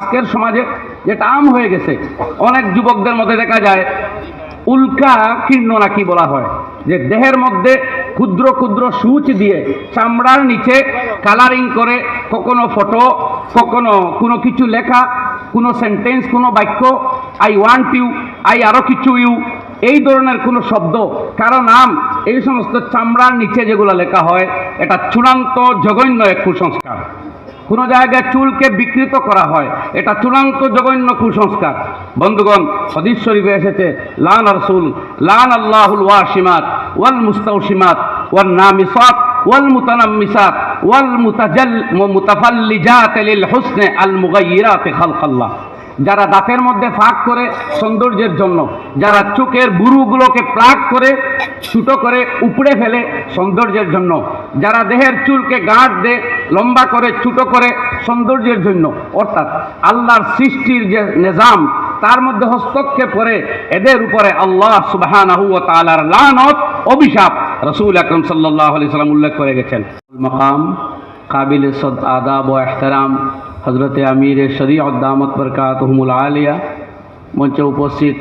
আজকের সমাজে যেটা আম হয়ে গেছে, অনেক যুবকদের মধ্যে দেখা যায়, উল্কা কীর্ণ নাকি বলা হয়, যে দেহের মধ্যে ক্ষুদ্র ক্ষুদ্র সূচ দিয়ে চামড়ার নিচে কালারিং করে কখনো ফটো কখনো কোনো কিছু লেখা, কোনো সেন্টেন্স কোনো বাক্য আই ওয়ান্ট ইউ আই আরও কিছু ইউ এই ধরনের কোনো শব্দ, কারও নাম, এই সমস্ত চামড়ার নিচে যেগুলো লেখা হয়, এটা চূড়ান্ত জঘন্য এক কুসংস্কার। কোনো জায়গায় চুলকে বিকৃত করা হয়। এটা চূড়ান্ত জঘন্য কুসংস্কার। বন্ধুগণ, হদিস শরীফে এসেছে, লান রসুল, লান আল্লাহুল ওয়াসিমাত, ওয়াল মুস্তাউসিমাত ওয়াল নামিসাত, ওয়াল মুতানাম্মিসাত, ওয়াল মুতাজাল, মুতাফাল্লিজাত আল মুগাইরাত যারা দাঁতের মধ্যে ফাঁক করে সৌন্দর্যের জন্য, যারা চোখের বুরুগুলোকে প্লাগ করে, ছুটো করে উপড়ে ফেলে সৌন্দর্যের জন্য, যারা দেহের চুলকে গাঁট দে, লম্বা করে, ছুটো করে সৌন্দর্যের জন্য, অর্থাৎ আল্লাহর সৃষ্টির যে নিজাম, তার মধ্যে হস্তক্ষেপ করে, এদের উপরে আল্লাহ সুবাহানাহু ওয়া তাআলার লানত, অভিশাপ রসুল আকরম সাল্লাহ আলি সাল্লাম উল্লেখ করে গেছেন। মকাম, কাবিল সদ আদাব ও এহতারাম হজরত আমির শরীয়ত দামত বরকাতহমুল আলিয়া মঞ্চে উপস্থিত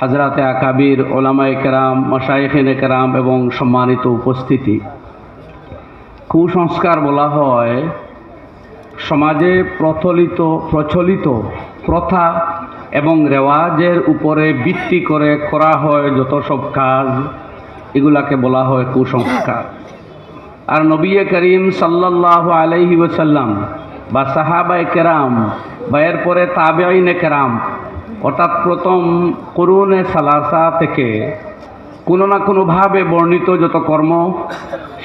হজরত আকাবির ওলামায় কেরাম, মশাইখিন কেরাম এবং সম্মানিত উপস্থিতি। কুসংস্কার বলা হয়, সমাজে প্রচলিত প্রচলিত প্রথা এবং রেওয়াজের উপরে ভিত্তি করে করা হয় যত সব কাজ, এগুলাকে বলা হয় কুসংস্কার। আর নবী করিম সাল্লাহ আলাইহি ওসাল্লাম বা সাহাবাই কেরাম বা এরপরে তাবেআইনে কেরাম, অর্থাৎ প্রথম করুণে সালাসা থেকে কোনো না কোনোভাবে বর্ণিত যত কর্ম,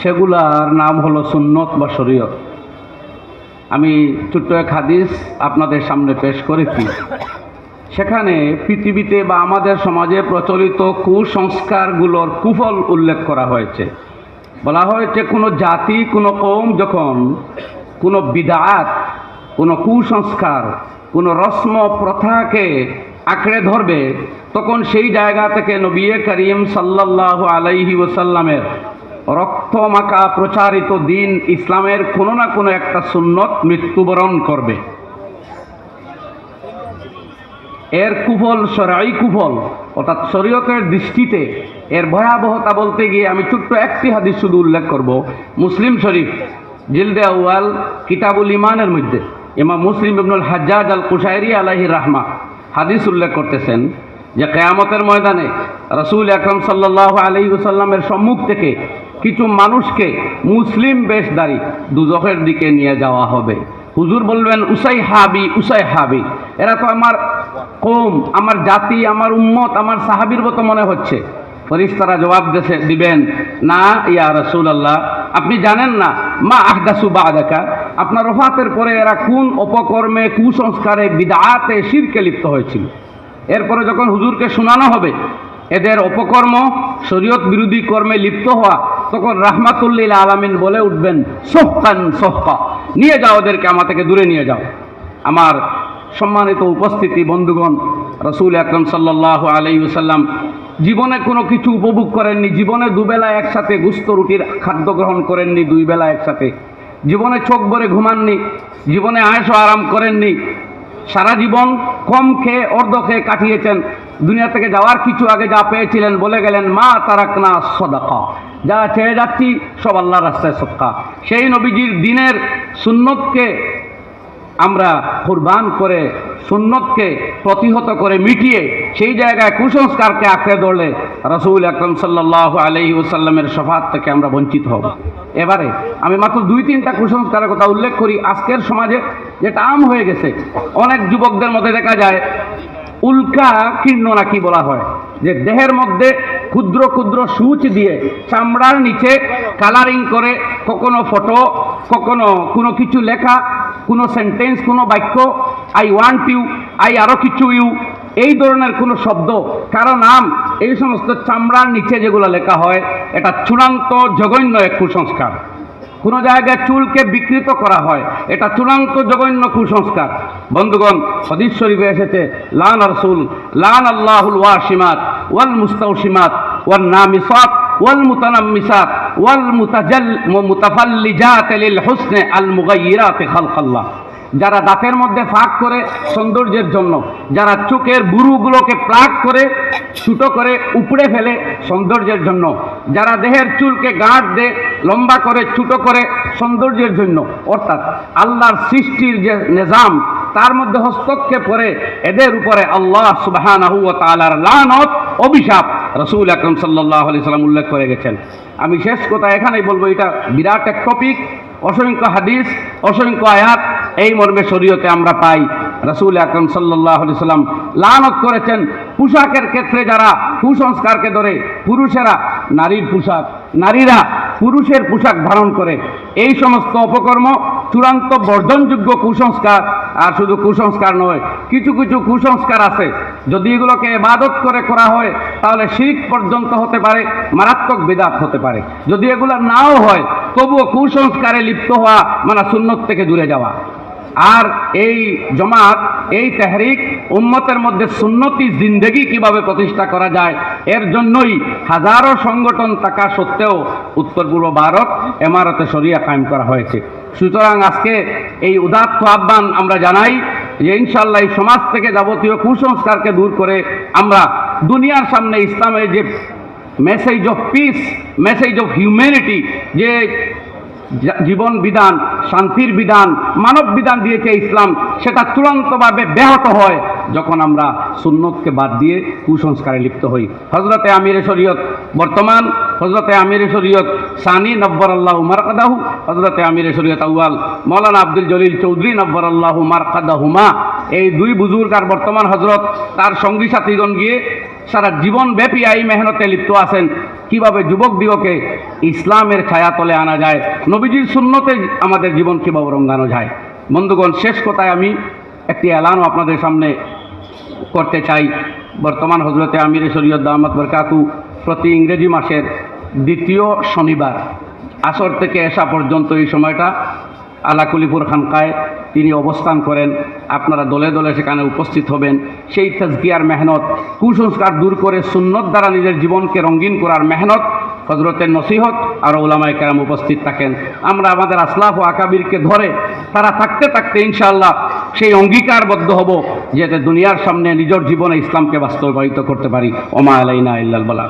সেগুলার নাম হলো সুন্নত বা শরীয়ত। আমি ছোট্ট এক হাদিস আপনাদের সামনে পেশ করেছি। সেখানে পৃথিবীতে বা আমাদের সমাজে প্রচলিত কুসংস্কারগুলোর কুফল উল্লেখ করা হয়েছে। বলা হয়েছে কোনো জাতি, কোনো কম যখন কোনো বিদাত, কোনো কুসংস্কার, কোনো রস্ম প্রথাকে আঁকড়ে ধরবে, তখন সেই জায়গা থেকে নবিয়ে করিম সাল্লাহ আলাইহি ওসাল্লামের রক্তমাখা প্রচারিত দিন ইসলামের কোনো না কোনো একটা সুন্নত মৃত্যুবরণ করবে। এর কুফল সরাই কুফল, অর্থাৎ শরীয়তের দৃষ্টিতে এর ভয়াবহতা বলতে গিয়ে আমি ছোট্ট একটি হাদিস শুধু উল্লেখ করব, মুসলিম শরীফ। জিলদে আউয়াল কিতাবুল ইমানের মধ্যে। ইমাম মুসলিম ইবনুল হাজ্জাজ আল কুশাইরি আলাহি রাহমা হাদিস উল্লেখ করতেছেন যে কেয়ামতের ময়দানে রসুল আকরম সাল্লাহ আলি সাল্লামের সম্মুখ থেকে কিছু মানুষকে মুসলিম বেশদারি দুজখের দিকে নিয়ে যাওয়া হবে। হুজুর বলবেন, উসাই হাবি উসাই হাবি। এরা তো আমার কৌম আমার জাতি, আমার উম্মত, আমার সাহাবির মতো মনে হচ্ছে। ফরিস্তারা জবাব দিবেন, না ইয়া রসুল আল্লাহ আপনি জানেন না মা আহদাসু বা দেখা আপনার রফাতের পরে এরা কোন অপকর্মে, কুসংস্কারে, বিদাতে, শিরকে লিপ্ত হয়েছিল। এরপরে যখন হুজুরকে শোনানো হবে, এদের অপকর্ম, শরীয়ত বিরোধী কর্মে লিপ্ত হওয়া, তখন রাহমাতুল্লিল আলামিন বলে উঠবেন, সোহকান সোহকা, নিয়ে যাও ওদেরকে, আমার থেকে দূরে নিয়ে যাও। আমার সম্মানিত উপস্থিতি, বন্ধুগণ রসুল আকরম সাল্লাহ আলাইসাল্লাম জীবনে কোনো কিছু উপভোগ করেননি, জীবনে দুবেলা একসাথে গুস্ত রুটির খাদ্য গ্রহণ করেননি দুই বেলা একসাথে। জীবনে চোখ ভরে ঘুমাননি, জীবনে আয়স আরাম করেননি। সারা জীবন কম খেয়ে অর্ধ খেয়ে কাটিয়েছেন। দুনিয়া থেকে যাওয়ার কিছু আগে যা পেয়েছিলেন বলে গেলেন, মা তারাকনা সদাকা। যা চেয়ে যাচ্ছি, সব আল্লাহ রাস্তায় সৎকা সেই নবীজির দিনের সুন্নতকে আমরা কুরবান করে সুন্নতকে প্রতিহত করে মিটিয়ে সেই জায়গায় কুসংস্কারকে আঁকড়ে ধরলে রসুল আকরম সাল্লাহ আলহি ওসাল্লামের সফাত থেকে আমরা বঞ্চিত হব। এবারে আমি মাত্র দুই তিনটা কুসংস্কারের কথা উল্লেখ করি। আজকের সমাজে যেটা আম হয়ে গেছে, অনেক যুবকদের মধ্যে দেখা যায়, উল্কা কীর্ণ নাকি বলা হয়, যে দেহের মধ্যে ক্ষুদ্র ক্ষুদ্র সূচ দিয়ে চামড়ার নিচে কালারিং করে, কখনো ফটো কখনো কোনো কিছু লেখা কোনো সেন্টেন্স কোনো বাক্য আই ওয়ান্ট ইউ আই আরও কিছু ইউ এই ধরনের কোনো শব্দ, কারও নাম, এই সমস্ত চামড়ার নিচে যেগুলো লেখা হয়, এটা চূড়ান্ত জঘন্য এক কুসংস্কার। কোনো জায়গায় চুলকে বিকৃত করা হয়, এটা চূড়ান্ত জঘন্য কুসংস্কার। বন্ধুগণ, হদিস শরীফে এসেছে, লান রসুল, লান আল্লাহুল ওয়াসিমাত, ওয়াল মুস্তাউসিমাত ওয়াল নামিসাত। ওয়াল মুতানাম্মিসাত ওয়াল মুতাজাল মুতাফাল্লিজাত লিল হুসনে আল মুগাইয়িরাত খালকাল্লাহ। যারা দাঁতের মধ্যে ফাঁক করে সৌন্দর্যের জন্য, যারা চোখের বুরুগুলোকে প্লাগ করে, ছুটো করে, উপড়ে ফেলে সৌন্দর্যের জন্য, যারা দেহের চুলকে গাঁট দেয় লম্বা করে, ছুটো করে সৌন্দর্যের জন্য, অর্থাৎ আল্লাহর সৃষ্টির যে নিজাম, তার মধ্যে হস্তক্ষেপ করে, এদের উপরে আল্লাহ তাআলার লানত, অভিশাপ রসুল আকরম সাল্লাহ আলি সাল্লাম উল্লেখ করে গেছেন। আমি শেষ কথা এখানেই বলব, এটা বিরাট এক টপিক অসংখ্য হাদিস, অসংখ্য আয়াত, এই মর্মে শরীয়তে আমরা পাই। রসুল আকরম সাল্লাহ সাল্লাম লানত করেছেন পোশাকের ক্ষেত্রে যারা কুসংস্কারকে ধরে পুরুষেরা নারীর পোশাক, নারীরা পুরুষের পোশাক ধারণ করে। এই সমস্ত অপকর্ম চূড়ান্ত বর্জনযোগ্য কুসংস্কার, আর শুধু কুসংস্কার নয়, কিছু কিছু কুসংস্কার আছে। যদি এগুলোকে এবাদত করে করা হয়, তাহলে শিখ পর্যন্ত হতে পারে, মারাত্মক বেদাত হতে পারে। যদি এগুলো নাও হয়, তবুও কুসংস্কারে লিপ্ত হওয়া মানে সুন্নত থেকে দূরে যাওয়া। আর এই জমাত, এই তেহরিক উম্মতের মধ্যে সুন্নতি জিন্দেগি কীভাবে প্রতিষ্ঠা করা যায়, এর জন্যই হাজারো সংগঠন থাকা সত্ত্বেও উত্তর পূর্ব ভারত এমারতে সরিয়া কায়েম করা হয়েছে। সুতরাং আজকে এই উদাত্ত আহ্বান আমরা জানাই যে ইনশাল্লাহ এই সমাজ থেকে যাবতীয় কুসংস্কারকে দূর করে আমরা দুনিয়ার সামনে ইসলামের যে message of peace message of humanity যে জীবন বিধান, শান্তির বিধান, মানব বিধান দিয়েছে ইসলাম, সেটা চূড়ান্তভাবে ব্যাহত হয় যখন আমরা সুন্নতকে বাদ দিয়ে কুসংস্কারে লিপ্ত হই। হজরতে আমির শরীয়ত বর্তমান হজরতে আমির শরীয়ত সানি নব্বর আল্লাহ মারকাদাহু হজরতে আমির শরীয়ত আউয়াল, মৌলানা আব্দুল জলিল চৌধুরী নব্বর আল্লাহ মারকাদাহুমা, এই দুই বুজুর্গ আর বর্তমান হজরত তার সঙ্গী সাথীগণ গিয়ে সারা জীবনব্যাপী এই মেহনতে লিপ্ত আছেন। কীভাবে যুবক দিগকে ইসলামের ছায়াতলে আনা যায়, নবীজির শূন্যতে আমাদের জীবন কীভাবে রঙ্গানো যায়। বন্ধুগণ, শেষ কথায় আমি একটি এলানও আপনাদের সামনে করতে চাই। বর্তমান হজরতে আমির শরীয়ত আহমদ বরকাতু প্রতি ইংরেজি মাসের দ্বিতীয় শনিবার, আসর থেকে এসা পর্যন্ত এই সময়টা আলাকুলিপুর খানকায় তিনি অবস্থান করেন। আপনারা দলে দলে সেখানে উপস্থিত হবেন। সেই তাজকিয়ার মেহনত, কুসংস্কার দূর করে সুন্নত দ্বারা নিজের জীবনকে রঙিন করার মেহনত হজরতের নসিহত আর ওলামায় কেরাম উপস্থিত থাকেন। আমরা আমাদের আসলাফ ও আকাবিরকে ধরে তারা থাকতে থাকতে ইনশাআল্লাহ সেই অঙ্গীকারবদ্ধ হব, যাতে দুনিয়ার সামনে নিজের জীবনে ইসলামকে বাস্তবায়িত করতে পারি। ওমা আলাইনা ইল্লাল বালা।